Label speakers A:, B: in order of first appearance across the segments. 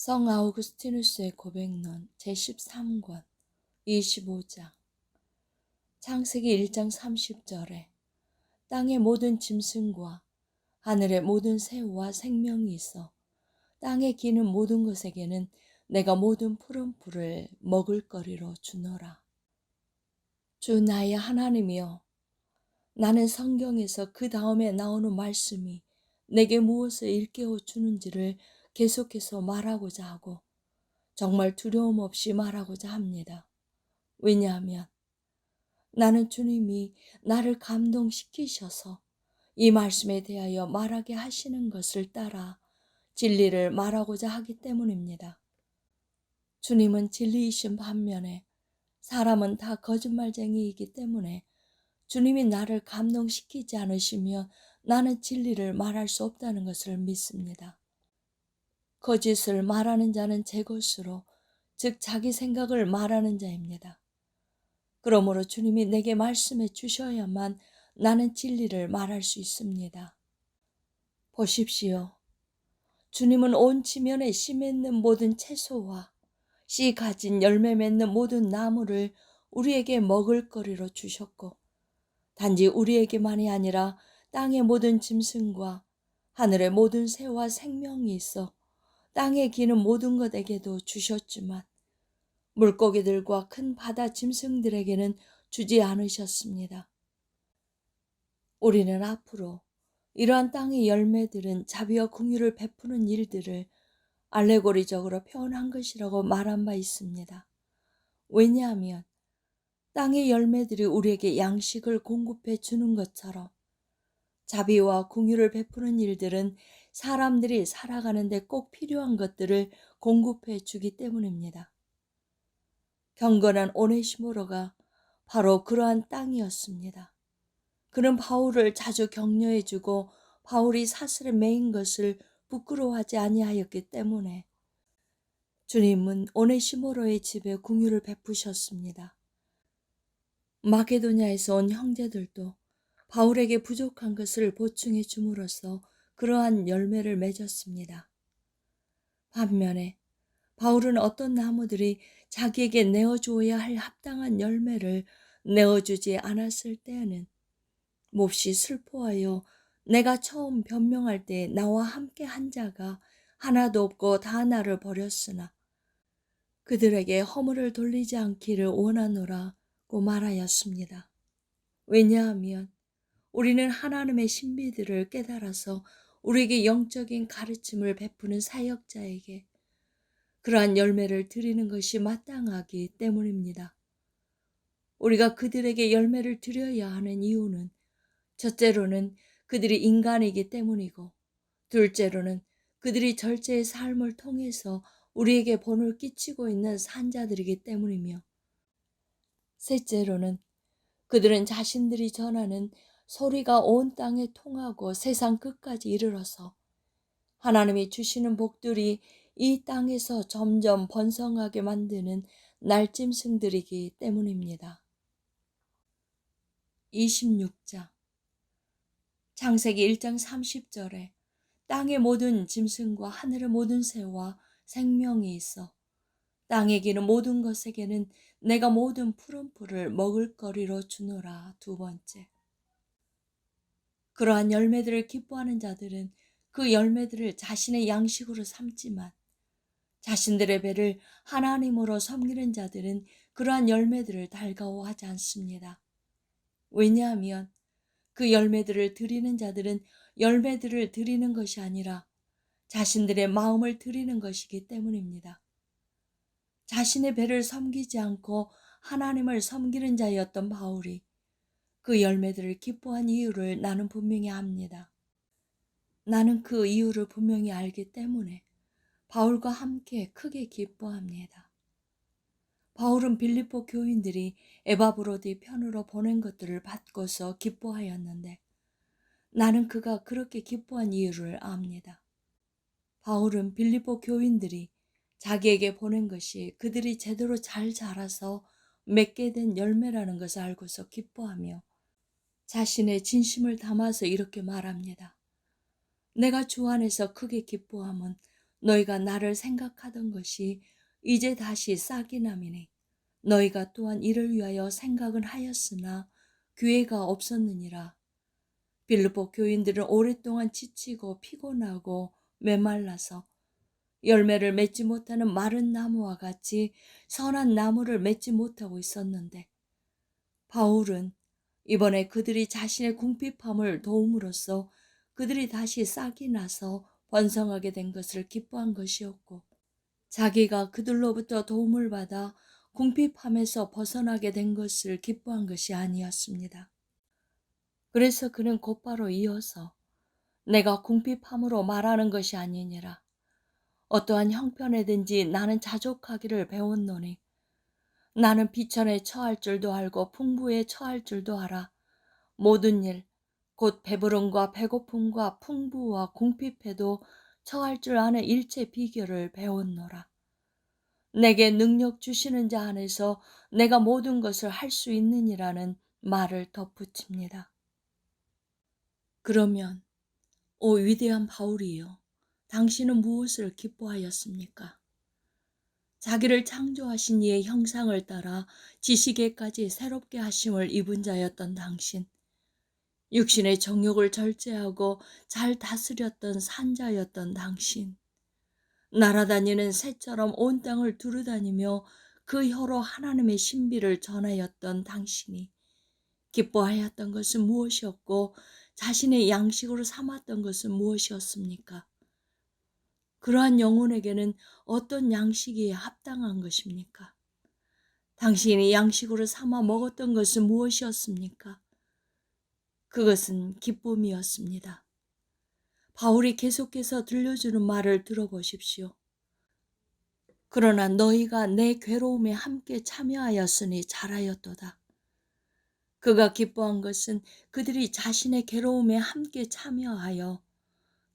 A: 성 아우구스티누스의 고백론 제13권 25장 창세기 1장 30절에 땅의 모든 짐승과 하늘의 모든 새우와 생명이 있어 땅에 기는 모든 것에게는 내가 모든 푸른 풀을 먹을 거리로 주노라. 주 나의 하나님이여 나는 성경에서 그 다음에 나오는 말씀이 내게 무엇을 일깨워 주는지를 계속해서 말하고자 하고 정말 두려움 없이 말하고자 합니다. 왜냐하면 나는 주님이 나를 감동시키셔서 이 말씀에 대하여 말하게 하시는 것을 따라 진리를 말하고자 하기 때문입니다. 주님은 진리이신 반면에 사람은 다 거짓말쟁이이기 때문에 주님이 나를 감동시키지 않으시면 나는 진리를 말할 수 없다는 것을 믿습니다. 거짓을 말하는 자는 제 것으로, 즉 자기 생각을 말하는 자입니다. 그러므로 주님이 내게 말씀해 주셔야만 나는 진리를 말할 수 있습니다. 보십시오. 주님은 온 지면에 씨 맺는 모든 채소와 씨 가진 열매 맺는 모든 나무를 우리에게 먹을 거리로 주셨고, 단지 우리에게만이 아니라 땅의 모든 짐승과 하늘의 모든 새와 생명이 있어 땅에 기는 모든 것에게도 주셨지만 물고기들과 큰 바다 짐승들에게는 주지 않으셨습니다. 우리는 앞으로 이러한 땅의 열매들은 자비와 궁유를 베푸는 일들을 알레고리적으로 표현한 것이라고 말한 바 있습니다. 왜냐하면 땅의 열매들이 우리에게 양식을 공급해 주는 것처럼 자비와 궁유를 베푸는 일들은 사람들이 살아가는데 꼭 필요한 것들을 공급해 주기 때문입니다. 경건한 오네시모로가 바로 그러한 땅이었습니다. 그는 바울을 자주 격려해 주고 바울이 사슬에 매인 것을 부끄러워하지 아니하였기 때문에 주님은 오네시모로의 집에 궁유를 베푸셨습니다. 마케도냐에서 온 형제들도 바울에게 부족한 것을 보충해 줌으로써 그러한 열매를 맺었습니다. 반면에 바울은 어떤 나무들이 자기에게 내어주어야 할 합당한 열매를 내어주지 않았을 때에는 몹시 슬퍼하여 내가 처음 변명할 때 나와 함께 한 자가 하나도 없고 다 나를 버렸으나 그들에게 허물을 돌리지 않기를 원하노라고 말하였습니다. 왜냐하면 우리는 하나님의 신비들을 깨달아서 우리에게 영적인 가르침을 베푸는 사역자에게 그러한 열매를 드리는 것이 마땅하기 때문입니다. 우리가 그들에게 열매를 드려야 하는 이유는 첫째로는 그들이 인간이기 때문이고 둘째로는 그들이 절제의 삶을 통해서 우리에게 본을 끼치고 있는 산자들이기 때문이며 셋째로는 그들은 자신들이 전하는 소리가 온 땅에 통하고 세상 끝까지 이르러서 하나님이 주시는 복들이 이 땅에서 점점 번성하게 만드는 날짐승들이기 때문입니다. 26장 창세기 1장 30절에 땅의 모든 짐승과 하늘의 모든 새와 생명이 있어 땅에 기는 모든 것에게는 내가 모든 푸른 풀을 먹을 거리로 주노라 두 번째. 그러한 열매들을 기뻐하는 자들은 그 열매들을 자신의 양식으로 삼지만 자신들의 배를 하나님으로 섬기는 자들은 그러한 열매들을 달가워하지 않습니다. 왜냐하면 그 열매들을 드리는 자들은 열매들을 드리는 것이 아니라 자신들의 마음을 드리는 것이기 때문입니다. 자신의 배를 섬기지 않고 하나님을 섬기는 자였던 바울이 그 열매들을 기뻐한 이유를 나는 분명히 압니다. 나는 그 이유를 분명히 알기 때문에 바울과 함께 크게 기뻐합니다. 바울은 빌립보 교인들이 에바브로디 편으로 보낸 것들을 받고서 기뻐하였는데 나는 그가 그렇게 기뻐한 이유를 압니다. 바울은 빌립보 교인들이 자기에게 보낸 것이 그들이 제대로 잘 자라서 맺게 된 열매라는 것을 알고서 기뻐하며 자신의 진심을 담아서 이렇게 말합니다. 내가 주 안에서 크게 기뻐함은 너희가 나를 생각하던 것이 이제 다시 싹이 남이니 너희가 또한 이를 위하여 생각은 하였으나 기회가 없었느니라. 빌립보 교인들은 오랫동안 지치고 피곤하고 메말라서 열매를 맺지 못하는 마른 나무와 같이 선한 나무를 맺지 못하고 있었는데 바울은 이번에 그들이 자신의 궁핍함을 도움으로써 그들이 다시 싹이 나서 번성하게 된 것을 기뻐한 것이었고 자기가 그들로부터 도움을 받아 궁핍함에서 벗어나게 된 것을 기뻐한 것이 아니었습니다. 그래서 그는 곧바로 이어서 내가 궁핍함으로 말하는 것이 아니니라. 어떠한 형편에든지 나는 자족하기를 배웠노니 나는 비천에 처할 줄도 알고 풍부에 처할 줄도 알아. 모든 일, 곧 배부름과 배고픔과 풍부와 궁핍해도 처할 줄 아는 일체 비결을 배웠노라. 내게 능력 주시는 자 안에서 내가 모든 것을 할 수 있느니라는 말을 덧붙입니다. 그러면 오 위대한 바울이여 당신은 무엇을 기뻐하였습니까? 자기를 창조하신 이의 형상을 따라 지식에까지 새롭게 하심을 입은 자였던 당신. 육신의 정욕을 절제하고 잘 다스렸던 산자였던 당신. 날아다니는 새처럼 온 땅을 두루다니며 그 혀로 하나님의 신비를 전하였던 당신이 기뻐하였던 것은 무엇이었고 자신의 양식으로 삼았던 것은 무엇이었습니까? 그러한 영혼에게는 어떤 양식이 합당한 것입니까? 당신이 양식으로 삼아 먹었던 것은 무엇이었습니까? 그것은 기쁨이었습니다. 바울이 계속해서 들려주는 말을 들어보십시오. 그러나 너희가 내 괴로움에 함께 참여하였으니 잘하였도다. 그가 기뻐한 것은 그들이 자신의 괴로움에 함께 참여하여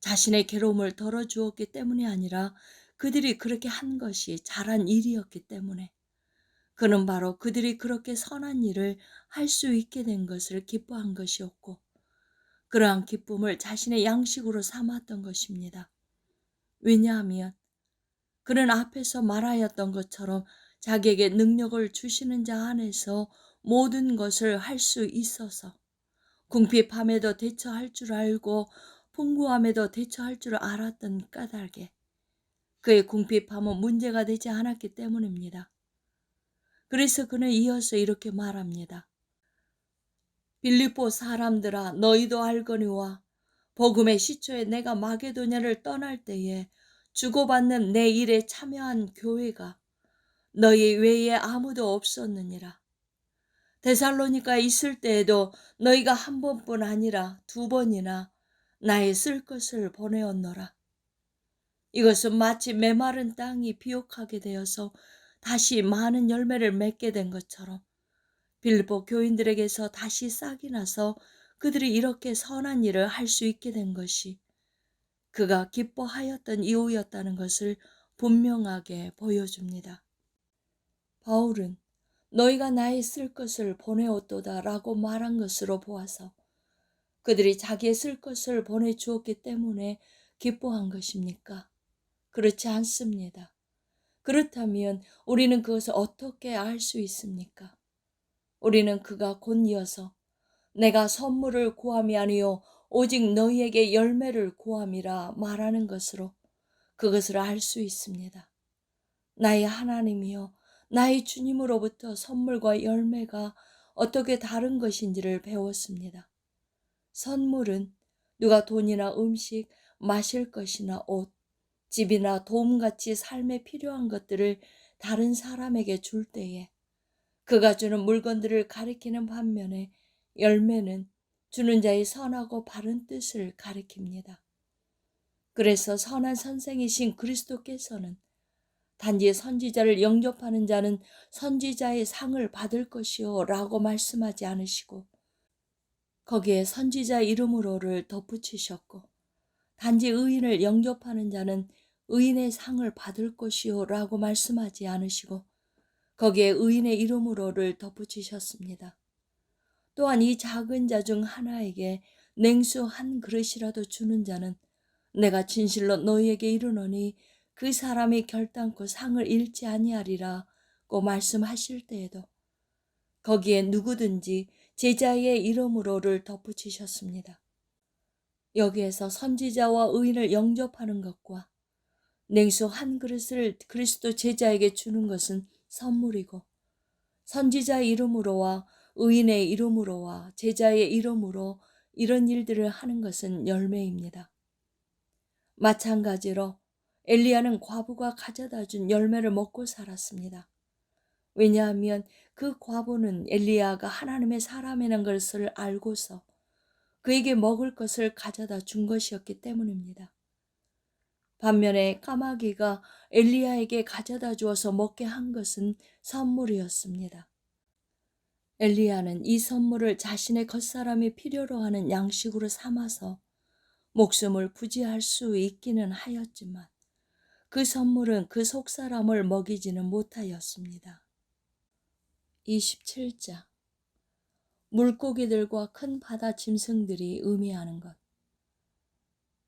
A: 자신의 괴로움을 덜어주었기 때문이 아니라 그들이 그렇게 한 것이 잘한 일이었기 때문에 그는 바로 그들이 그렇게 선한 일을 할 수 있게 된 것을 기뻐한 것이었고 그러한 기쁨을 자신의 양식으로 삼았던 것입니다. 왜냐하면 그는 앞에서 말하였던 것처럼 자기에게 능력을 주시는 자 안에서 모든 것을 할 수 있어서 궁핍함에도 대처할 줄 알고 풍부함에도 대처할 줄 알았던 까닭에 그의 궁핍함은 문제가 되지 않았기 때문입니다. 그래서 그는 이어서 이렇게 말합니다. 빌립보 사람들아 너희도 알거니와 복음의 시초에 내가 마게도냐를 떠날 때에 주고받는 내 일에 참여한 교회가 너희 외에 아무도 없었느니라. 데살로니가 있을 때에도 너희가 한 번뿐 아니라 두 번이나 나의 쓸 것을 보내었노라. 이것은 마치 메마른 땅이 비옥하게 되어서 다시 많은 열매를 맺게 된 것처럼 빌보 교인들에게서 다시 싹이 나서 그들이 이렇게 선한 일을 할 수 있게 된 것이 그가 기뻐하였던 이유였다는 것을 분명하게 보여줍니다. 바울은 너희가 나의 쓸 것을 보내었도다 라고 말한 것으로 보아서 그들이 자기의 쓸 것을 보내주었기 때문에 기뻐한 것입니까? 그렇지 않습니다. 그렇다면 우리는 그것을 어떻게 알 수 있습니까? 우리는 그가 곧 이어서 내가 선물을 구함이 아니요 오직 너희에게 열매를 구함이라 말하는 것으로 그것을 알 수 있습니다. 나의 하나님이여 나의 주님으로부터 선물과 열매가 어떻게 다른 것인지를 배웠습니다. 선물은 누가 돈이나 음식, 마실 것이나 옷, 집이나 도움같이 삶에 필요한 것들을 다른 사람에게 줄 때에 그가 주는 물건들을 가리키는 반면에 열매는 주는 자의 선하고 바른 뜻을 가리킵니다. 그래서 선한 선생이신 그리스도께서는 단지 선지자를 영접하는 자는 선지자의 상을 받을 것이요 라고 말씀하지 않으시고 거기에 선지자 이름으로를 덧붙이셨고 단지 의인을 영접하는 자는 의인의 상을 받을 것이요 라고 말씀하지 않으시고 거기에 의인의 이름으로를 덧붙이셨습니다. 또한 이 작은 자 중 하나에게 냉수 한 그릇이라도 주는 자는 내가 진실로 너희에게 이르노니 그 사람이 결단코 상을 잃지 아니하리라고 말씀하실 때에도 거기에 누구든지 제자의 이름으로를 덧붙이셨습니다. 여기에서 선지자와 의인을 영접하는 것과 냉수 한 그릇을 그리스도 제자에게 주는 것은 선물이고 선지자 이름으로와 의인의 이름으로와 제자의 이름으로 이런 일들을 하는 것은 열매입니다. 마찬가지로 엘리야는 과부가 가져다 준 열매를 먹고 살았습니다. 왜냐하면 그 과부는 엘리야가 하나님의 사람이라는 것을 알고서 그에게 먹을 것을 가져다 준 것이었기 때문입니다. 반면에 까마귀가 엘리야에게 가져다 주어서 먹게 한 것은 선물이었습니다. 엘리야는 이 선물을 자신의 겉사람이 필요로 하는 양식으로 삼아서 목숨을 부지할 수 있기는 하였지만 그 선물은 그 속사람을 먹이지는 못하였습니다. 27장 물고기들과 큰 바다 짐승들이 의미하는 것.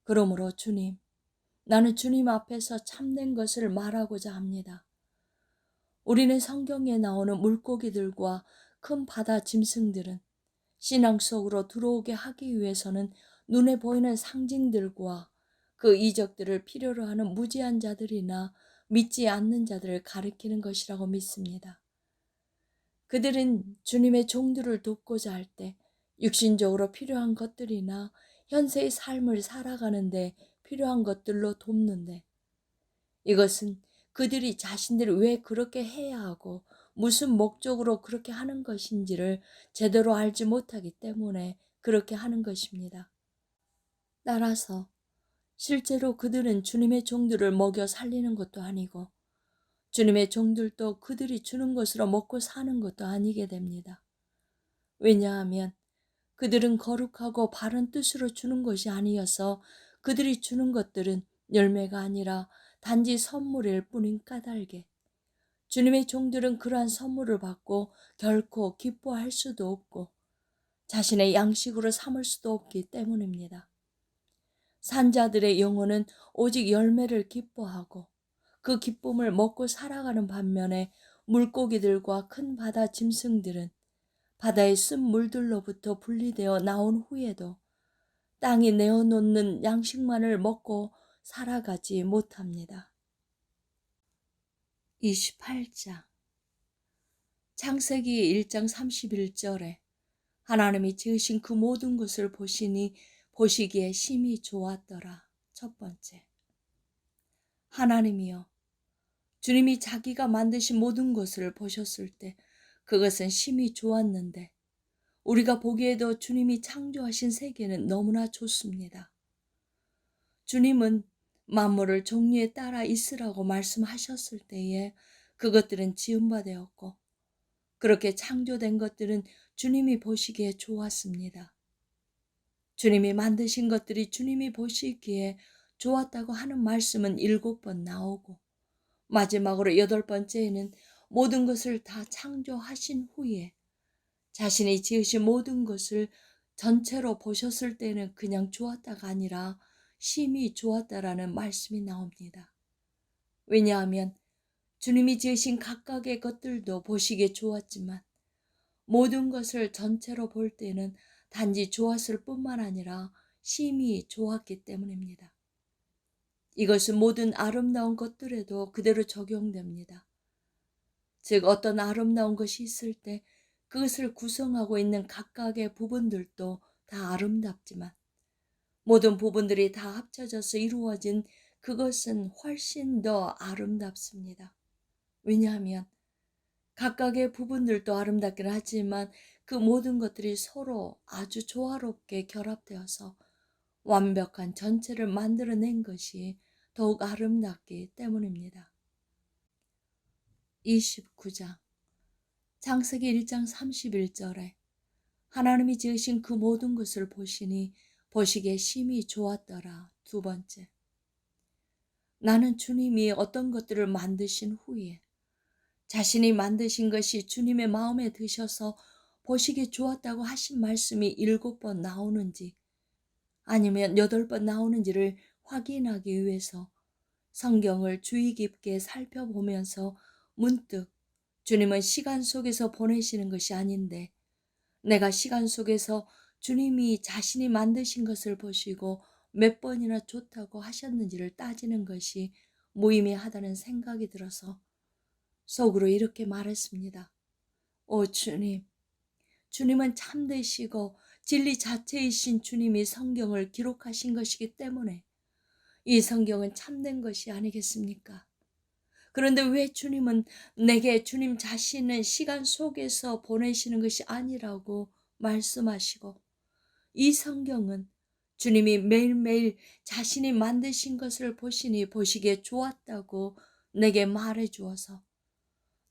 A: 그러므로 주님, 나는 주님 앞에서 참된 것을 말하고자 합니다. 우리는 성경에 나오는 물고기들과 큰 바다 짐승들은 신앙 속으로 들어오게 하기 위해서는 눈에 보이는 상징들과 그 이적들을 필요로 하는 무지한 자들이나 믿지 않는 자들을 가리키는 것이라고 믿습니다. 그들은 주님의 종들을 돕고자 할 때 육신적으로 필요한 것들이나 현세의 삶을 살아가는데 필요한 것들로 돕는데 이것은 그들이 자신들이 왜 그렇게 해야 하고 무슨 목적으로 그렇게 하는 것인지를 제대로 알지 못하기 때문에 그렇게 하는 것입니다. 따라서 실제로 그들은 주님의 종들을 먹여 살리는 것도 아니고 주님의 종들도 그들이 주는 것으로 먹고 사는 것도 아니게 됩니다. 왜냐하면 그들은 거룩하고 바른 뜻으로 주는 것이 아니어서 그들이 주는 것들은 열매가 아니라 단지 선물일 뿐인 까닭에 주님의 종들은 그러한 선물을 받고 결코 기뻐할 수도 없고 자신의 양식으로 삼을 수도 없기 때문입니다. 산자들의 영혼은 오직 열매를 기뻐하고 그 기쁨을 먹고 살아가는 반면에 물고기들과 큰 바다 짐승들은 바다의 쓴 물들로부터 분리되어 나온 후에도 땅이 내어놓는 양식만을 먹고 살아가지 못합니다. 28장 창세기 1장 31절에 하나님이 지으신 그 모든 것을 보시니 보시기에 심히 좋았더라. 첫 번째. 하나님이여 주님이 자기가 만드신 모든 것을 보셨을 때 그것은 심히 좋았는데 우리가 보기에도 주님이 창조하신 세계는 너무나 좋습니다. 주님은 만물을 종류에 따라 있으라고 말씀하셨을 때에 그것들은 지음바 되었고 그렇게 창조된 것들은 주님이 보시기에 좋았습니다. 주님이 만드신 것들이 주님이 보시기에 좋았다고 하는 말씀은 일곱 번 나오고 마지막으로 여덟 번째에는 모든 것을 다 창조하신 후에 자신이 지으신 모든 것을 전체로 보셨을 때는 그냥 좋았다가 아니라 심히 좋았다라는 말씀이 나옵니다. 왜냐하면 주님이 지으신 각각의 것들도 보시기에 좋았지만 모든 것을 전체로 볼 때는 단지 좋았을 뿐만 아니라 심히 좋았기 때문입니다. 이것은 모든 아름다운 것들에도 그대로 적용됩니다. 즉, 어떤 아름다운 것이 있을 때 그것을 구성하고 있는 각각의 부분들도 다 아름답지만 모든 부분들이 다 합쳐져서 이루어진 그것은 훨씬 더 아름답습니다. 왜냐하면 각각의 부분들도 아름답긴 하지만 그 모든 것들이 서로 아주 조화롭게 결합되어서 완벽한 전체를 만들어낸 것이 더욱 아름답기 때문입니다. 29장 창세기 1장 31절에 하나님이 지으신 그 모든 것을 보시니 보시기에 심히 좋았더라. 두 번째. 나는 주님이 어떤 것들을 만드신 후에 자신이 만드신 것이 주님의 마음에 드셔서 보시기에 좋았다고 하신 말씀이 일곱 번 나오는지 아니면 여덟 번 나오는지를 확인하기 위해서 성경을 주의 깊게 살펴보면서 문득 주님은 시간 속에서 보내시는 것이 아닌데 내가 시간 속에서 주님이 자신이 만드신 것을 보시고 몇 번이나 좋다고 하셨는지를 따지는 것이 무의미하다는 생각이 들어서 속으로 이렇게 말했습니다. 오 주님, 주님은 참되시고 진리 자체이신 주님이 성경을 기록하신 것이기 때문에 이 성경은 참된 것이 아니겠습니까? 그런데 왜 주님은 내게 주님 자신은 시간 속에서 보내시는 것이 아니라고 말씀하시고 이 성경은 주님이 매일매일 자신이 만드신 것을 보시니 보시기에 좋았다고 내게 말해 주어서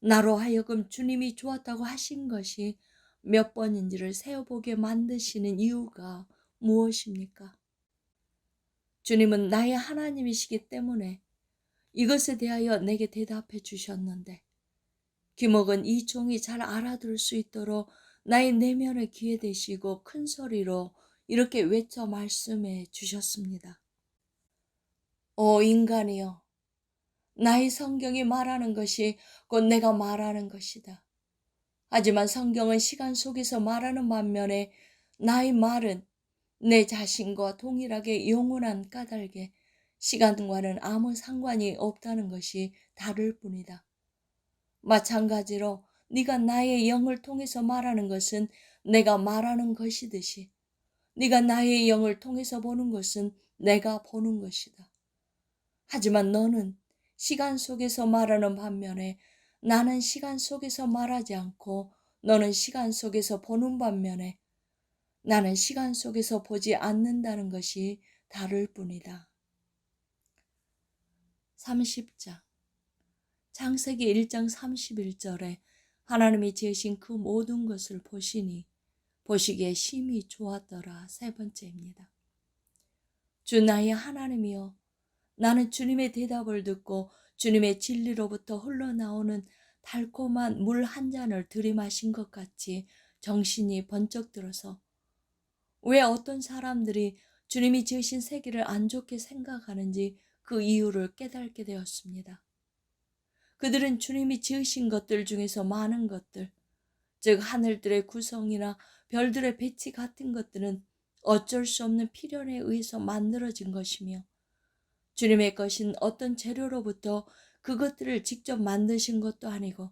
A: 나로 하여금 주님이 좋았다고 하신 것이 몇 번인지를 세어보게 만드시는 이유가 무엇입니까? 주님은 나의 하나님이시기 때문에 이것에 대하여 내게 대답해 주셨는데 김옥은 이 종이 잘 알아들을 수 있도록 나의 내면에 귀에 대시고 큰 소리로 이렇게 외쳐 말씀해 주셨습니다. 오 인간이여 나의 성경이 말하는 것이 곧 내가 말하는 것이다. 하지만 성경은 시간 속에서 말하는 반면에 나의 말은 내 자신과 동일하게 영원한 까닭에 시간과는 아무 상관이 없다는 것이 다를 뿐이다. 마찬가지로 네가 나의 영을 통해서 말하는 것은 내가 말하는 것이듯이 네가 나의 영을 통해서 보는 것은 내가 보는 것이다. 하지만 너는 시간 속에서 말하는 반면에 나는 시간 속에서 말하지 않고 너는 시간 속에서 보는 반면에 나는 시간 속에서 보지 않는다는 것이 다를 뿐이다. 30장 창세기 1장 31절에 하나님이 지으신 그 모든 것을 보시니 보시기에 심히 좋았더라 세 번째입니다. 주 나의 하나님이여 나는 주님의 대답을 듣고 주님의 진리로부터 흘러나오는 달콤한 물 한 잔을 들이마신 것 같이 정신이 번쩍 들어서 왜 어떤 사람들이 주님이 지으신 세계를 안 좋게 생각하는지 그 이유를 깨닫게 되었습니다. 그들은 주님이 지으신 것들 중에서 많은 것들, 즉 하늘들의 구성이나 별들의 배치 같은 것들은 어쩔 수 없는 필연에 의해서 만들어진 것이며 주님의 것인 어떤 재료로부터 그것들을 직접 만드신 것도 아니고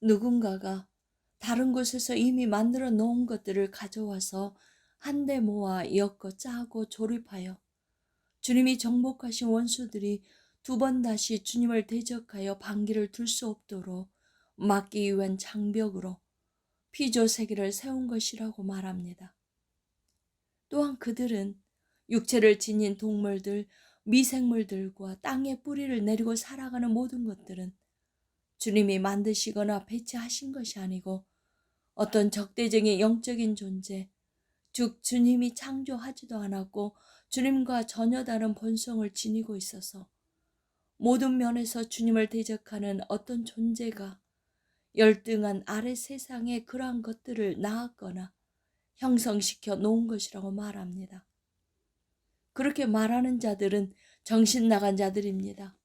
A: 누군가가 다른 곳에서 이미 만들어 놓은 것들을 가져와서 한데 모아 엮어 짜고 조립하여 주님이 정복하신 원수들이 두 번 다시 주님을 대적하여 반기를 둘 수 없도록 막기 위한 장벽으로 피조 세계를 세운 것이라고 말합니다. 또한 그들은 육체를 지닌 동물들, 미생물들과 땅에 뿌리를 내리고 살아가는 모든 것들은 주님이 만드시거나 배치하신 것이 아니고 어떤 적대적인 영적인 존재, 즉 주님이 창조하지도 않았고 주님과 전혀 다른 본성을 지니고 있어서 모든 면에서 주님을 대적하는 어떤 존재가 열등한 아래 세상에 그러한 것들을 낳았거나 형성시켜 놓은 것이라고 말합니다. 그렇게 말하는 자들은 정신 나간 자들입니다.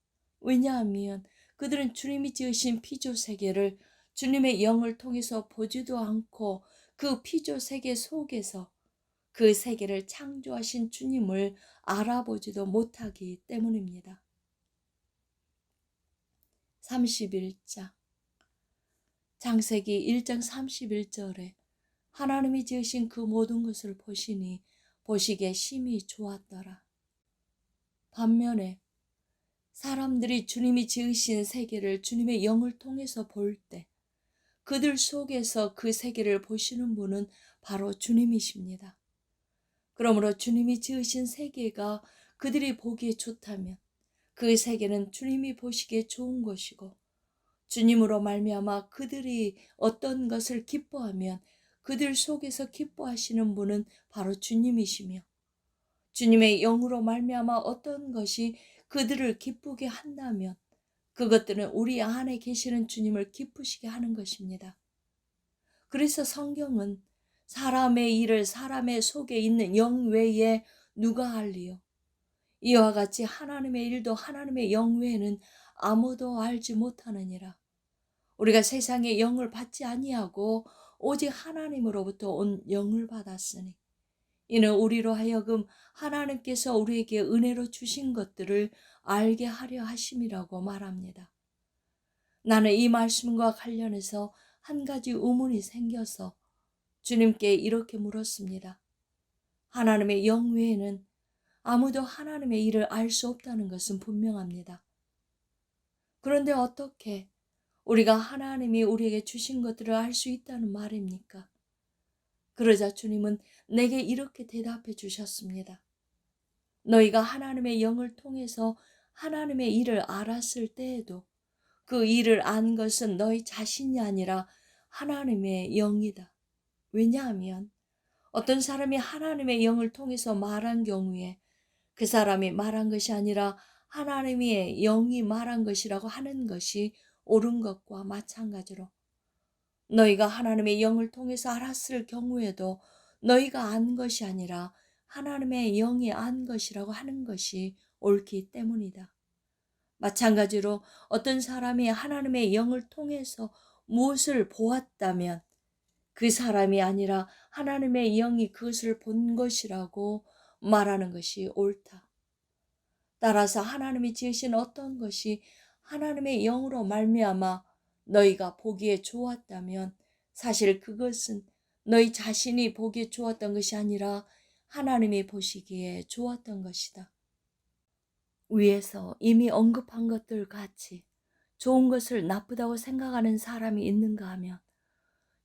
A: 왜냐하면 그들은 주님이 지으신 피조 세계를 주님의 영을 통해서 보지도 않고 그 피조 세계 속에서 그 세계를 창조하신 주님을 알아보지도 못하기 때문입니다. 31장 장세기 1장 31절에 하나님이 지으신 그 모든 것을 보시니 보시기에 심히 좋았더라. 반면에 사람들이 주님이 지으신 세계를 주님의 영을 통해서 볼 때 그들 속에서 그 세계를 보시는 분은 바로 주님이십니다. 그러므로 주님이 지으신 세계가 그들이 보기에 좋다면 그 세계는 주님이 보시기에 좋은 것이고 주님으로 말미암아 그들이 어떤 것을 기뻐하면 그들 속에서 기뻐하시는 분은 바로 주님이시며 주님의 영으로 말미암아 어떤 것이 그들을 기쁘게 한다면 그것들은 우리 안에 계시는 주님을 기쁘시게 하는 것입니다. 그래서 성경은 사람의 일을 사람의 속에 있는 영 외에 누가 알리요? 이와 같이 하나님의 일도 하나님의 영 외에는 아무도 알지 못하느니라. 우리가 세상의 영을 받지 아니하고 오직 하나님으로부터 온 영을 받았으니 이는 우리로 하여금 하나님께서 우리에게 은혜로 주신 것들을 알게 하려 하심이라고 말합니다. 나는 이 말씀과 관련해서 한 가지 의문이 생겨서 주님께 이렇게 물었습니다. 하나님의 영 외에는 아무도 하나님의 일을 알 수 없다는 것은 분명합니다. 그런데 어떻게 우리가 하나님이 우리에게 주신 것들을 알 수 있다는 말입니까? 그러자 주님은 내게 이렇게 대답해 주셨습니다. 너희가 하나님의 영을 통해서 하나님의 일을 알았을 때에도 그 일을 안 것은 너희 자신이 아니라 하나님의 영이다. 왜냐하면 어떤 사람이 하나님의 영을 통해서 말한 경우에 그 사람이 말한 것이 아니라 하나님의 영이 말한 것이라고 하는 것이 옳은 것과 마찬가지로 너희가 하나님의 영을 통해서 알았을 경우에도 너희가 안 것이 아니라 하나님의 영이 안 것이라고 하는 것이 옳기 때문이다. 마찬가지로 어떤 사람이 하나님의 영을 통해서 무엇을 보았다면 그 사람이 아니라 하나님의 영이 그것을 본 것이라고 말하는 것이 옳다. 따라서 하나님이 지으신 어떤 것이 하나님의 영으로 말미암아 너희가 보기에 좋았다면 사실 그것은 너희 자신이 보기에 좋았던 것이 아니라 하나님이 보시기에 좋았던 것이다. 위에서 이미 언급한 것들 같이 좋은 것을 나쁘다고 생각하는 사람이 있는가 하면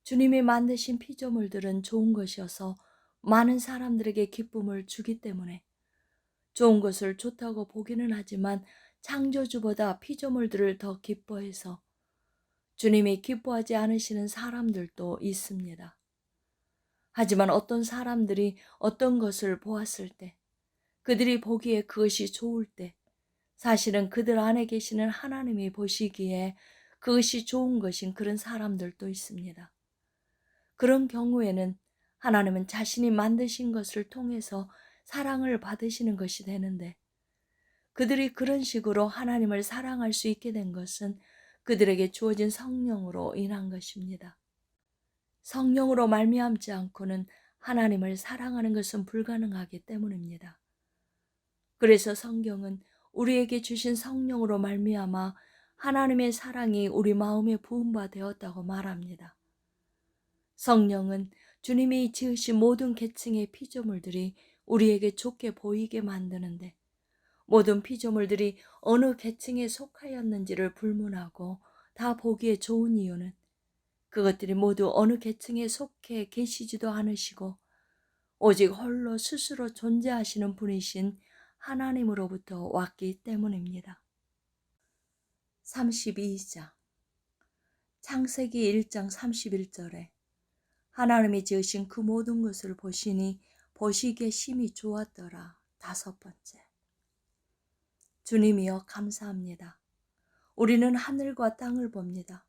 A: 주님이 만드신 피조물들은 좋은 것이어서 많은 사람들에게 기쁨을 주기 때문에 좋은 것을 좋다고 보기는 하지만 창조주보다 피조물들을 더 기뻐해서 주님이 기뻐하지 않으시는 사람들도 있습니다. 하지만 어떤 사람들이 어떤 것을 보았을 때, 그들이 보기에 그것이 좋을 때, 사실은 그들 안에 계시는 하나님이 보시기에 그것이 좋은 것인 그런 사람들도 있습니다. 그런 경우에는 하나님은 자신이 만드신 것을 통해서 사랑을 받으시는 것이 되는데 그들이 그런 식으로 하나님을 사랑할 수 있게 된 것은 그들에게 주어진 성령으로 인한 것입니다. 성령으로 말미암지 않고는 하나님을 사랑하는 것은 불가능하기 때문입니다. 그래서 성경은 우리에게 주신 성령으로 말미암아 하나님의 사랑이 우리 마음에 부음바 되었다고 말합니다. 성령은 주님이 지으신 모든 계층의 피조물들이 우리에게 좋게 보이게 만드는데 모든 피조물들이 어느 계층에 속하였는지를 불문하고 다 보기에 좋은 이유는 그것들이 모두 어느 계층에 속해 계시지도 않으시고 오직 홀로 스스로 존재하시는 분이신 하나님으로부터 왔기 때문입니다. 32장 창세기 1장 31절에 하나님이 지으신 그 모든 것을 보시니 보시기에 심히 좋았더라. 다섯 번째. 주님이여 감사합니다. 우리는 하늘과 땅을 봅니다.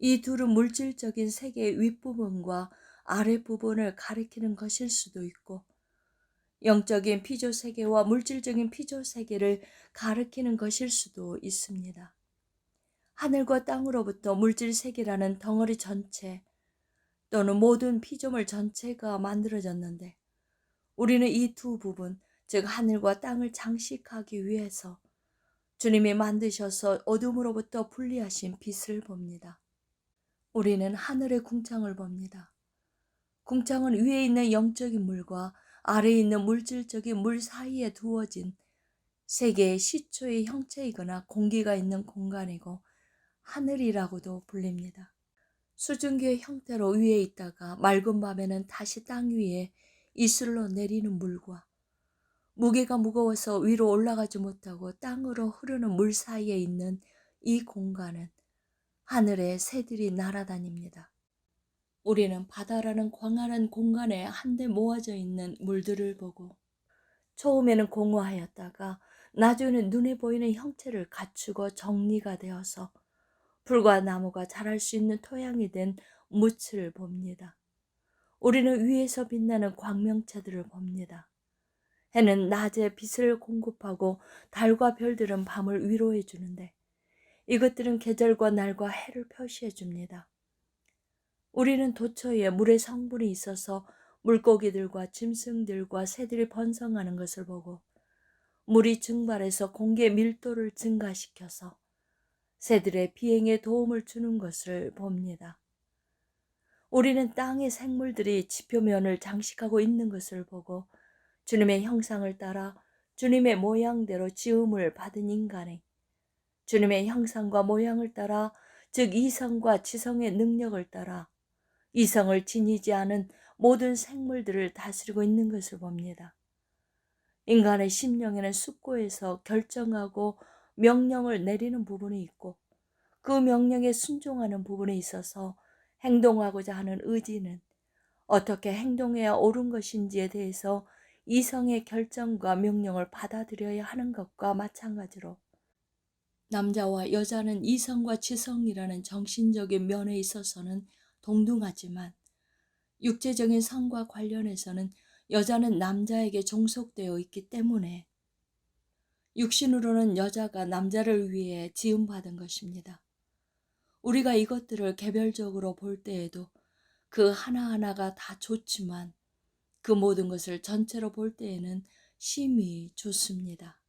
A: 이 둘은 물질적인 세계의 윗부분과 아랫부분을 가리키는 것일 수도 있고, 영적인 피조 세계와 물질적인 피조 세계를 가리키는 것일 수도 있습니다. 하늘과 땅으로부터 물질 세계라는 덩어리 전체, 또는 모든 피조물 전체가 만들어졌는데 우리는 이 두 부분, 즉 하늘과 땅을 장식하기 위해서 주님이 만드셔서 어둠으로부터 분리하신 빛을 봅니다. 우리는 하늘의 궁창을 봅니다. 궁창은 위에 있는 영적인 물과 아래에 있는 물질적인 물 사이에 두어진 세계의 시초의 형체이거나 공기가 있는 공간이고 하늘이라고도 불립니다. 수증기의 형태로 위에 있다가 맑은 밤에는 다시 땅 위에 이슬로 내리는 물과 무게가 무거워서 위로 올라가지 못하고 땅으로 흐르는 물 사이에 있는 이 공간은 하늘에 새들이 날아다닙니다. 우리는 바다라는 광활한 공간에 한데 모아져 있는 물들을 보고 처음에는 공허하였다가 나중에는 눈에 보이는 형체를 갖추고 정리가 되어서 풀과 나무가 자랄 수 있는 토양이 된 무치를 봅니다. 우리는 위에서 빛나는 광명체들을 봅니다. 해는 낮에 빛을 공급하고 달과 별들은 밤을 위로해 주는데 이것들은 계절과 날과 해를 표시해 줍니다. 우리는 도처에 물의 성분이 있어서 물고기들과 짐승들과 새들이 번성하는 것을 보고 물이 증발해서 공기의 밀도를 증가시켜서 새들의 비행에 도움을 주는 것을 봅니다. 우리는 땅의 생물들이 지표면을 장식하고 있는 것을 보고 주님의 형상을 따라 주님의 모양대로 지음을 받은 인간이 주님의 형상과 모양을 따라 즉 이성과 지성의 능력을 따라 이성을 지니지 않은 모든 생물들을 다스리고 있는 것을 봅니다. 인간의 심령에는 숙고해서 결정하고 명령을 내리는 부분이 있고 그 명령에 순종하는 부분에 있어서 행동하고자 하는 의지는 어떻게 행동해야 옳은 것인지에 대해서 이성의 결정과 명령을 받아들여야 하는 것과 마찬가지로 남자와 여자는 이성과 지성이라는 정신적인 면에 있어서는 동등하지만 육체적인 성과 관련해서는 여자는 남자에게 종속되어 있기 때문에 육신으로는 여자가 남자를 위해 지음받은 것입니다. 우리가 이것들을 개별적으로 볼 때에도 그 하나하나가 다 좋지만 그 모든 것을 전체로 볼 때에는 심히 좋습니다.